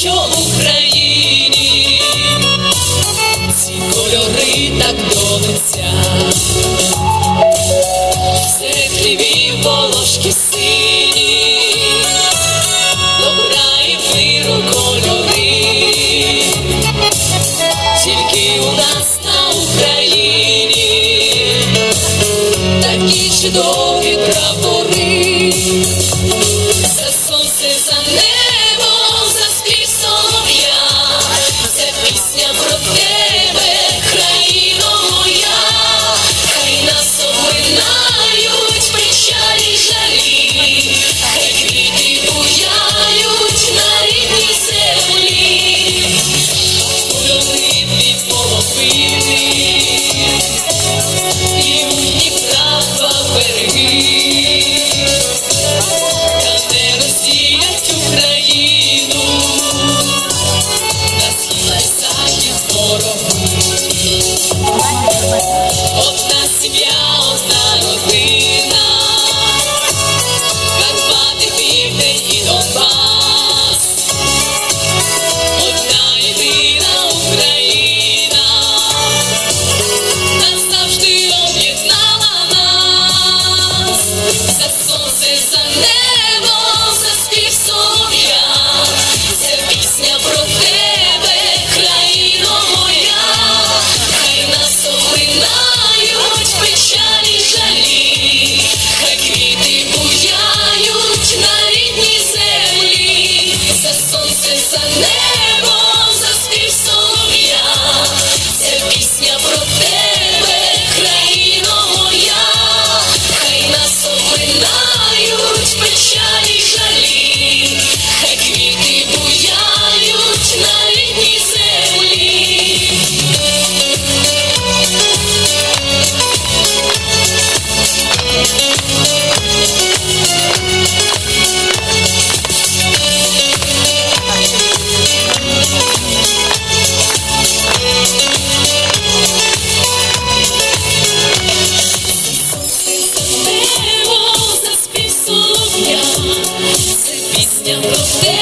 що Україні. Ці кольори так донеться, серед хлібів волошки сині, добра і миру кольори, тільки у нас на Україні такі чудові прапори. Yeah. Yeah. teu poder.